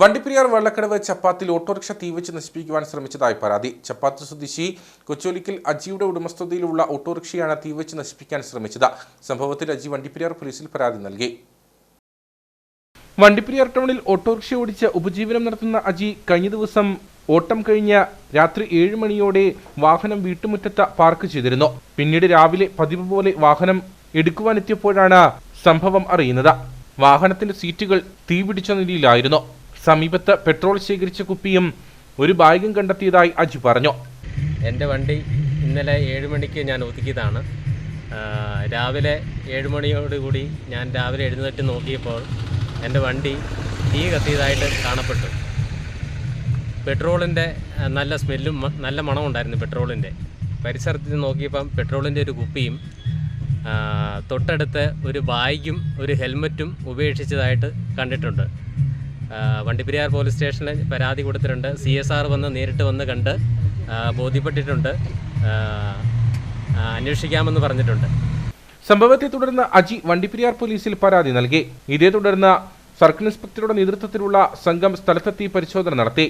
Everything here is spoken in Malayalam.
വണ്ടിപ്പെരിയാർ വെള്ളക്കടവ് ചപ്പാത്തിൽ ഓട്ടോറിക്ഷ തീവച്ച് നശിപ്പിക്കുവാൻ ശ്രമിച്ചതായി പരാതി. ചപ്പാത്ത് സ്വദേശി കൊച്ചോലിക്കൽ അജിയുടെ ഉടമസ്ഥതയിലുള്ള ഓട്ടോറിക്ഷയാണ് തീവച്ച് നശിപ്പിക്കാൻ ശ്രമിച്ചത്. സംഭവത്തിൽ അജി വണ്ടിപ്പെരിയാർ പോലീസിൽ പരാതി നൽകി. വണ്ടിപ്പെരിയാർ ടൗണിൽ ഓട്ടോറിക്ഷ ഓടിച്ച് ഉപജീവനം നടത്തുന്ന അജി കഴിഞ്ഞ ദിവസം ഓട്ടം കഴിഞ്ഞ രാത്രി ഏഴ് മണിയോടെ വാഹനം വീട്ടുമുറ്റത്ത് പാർക്ക് ചെയ്തിരുന്നു. പിന്നീട് രാവിലെ പതിവ് പോലെ വാഹനം എടുക്കുവാനെത്തിയപ്പോഴാണ് സംഭവം അറിയുന്നത്. വാഹനത്തിന്റെ സീറ്റുകൾ തീപിടിച്ച നിലയിലായിരുന്നു. സമീപത്ത് പെട്രോൾ ശേഖരിച്ച കുപ്പിയും ഒരു ബാഗും കണ്ടെത്തിയതായി അജി പറഞ്ഞു. എന്റെ വണ്ടി ഇന്നലെ ഏഴ് മണിക്ക് ഞാൻ ഒതുക്കിയതാണ്. രാവിലെ ഏഴ് മണിയോടുകൂടി ഞാൻ രാവിലെ എഴുന്നേറ്റ് നോക്കിയപ്പോൾ എന്റെ വണ്ടി തീ കത്തിയതായിട്ട് കാണപ്പെട്ടു. പെട്രോളിന്റെ നല്ല സ്മെല്ലും നല്ല മണവും ഉണ്ടായിരുന്നു പെട്രോളിന്റെ. പരിസരത്ത് നോക്കിയപ്പം പെട്രോളിന്റെ ഒരു കുപ്പിയും തൊട്ടടുത്ത് ഒരു ബാഗും ഒരു ഹെൽമറ്റും ഉപേക്ഷിച്ചതായിട്ട് കണ്ടിട്ടുണ്ട്. വണ്ടിപ്പെരിയാർ പോലീസ് സ്റ്റേഷനിൽ പരാതി കൊടുത്തിട്ടുണ്ട്. സി എസ് ആർ വന്ന് നേരിട്ട് വന്ന് കണ്ട് ബോധ്യപ്പെട്ടിട്ടുണ്ട്. അന്വേഷിക്കാമെന്ന് പറഞ്ഞിട്ടുണ്ട്. സംഭവത്തെ തുടർന്ന് അജി വണ്ടിപ്പെരിയാർ പോലീസിൽ പരാതി നൽകി. ഇതേ തുടർന്ന് സർക്കിൾ ഇൻസ്പെക്ടറുടെ നേതൃത്വത്തിലുള്ള സംഘം സ്ഥലത്തെത്തി പരിശോധന നടത്തി.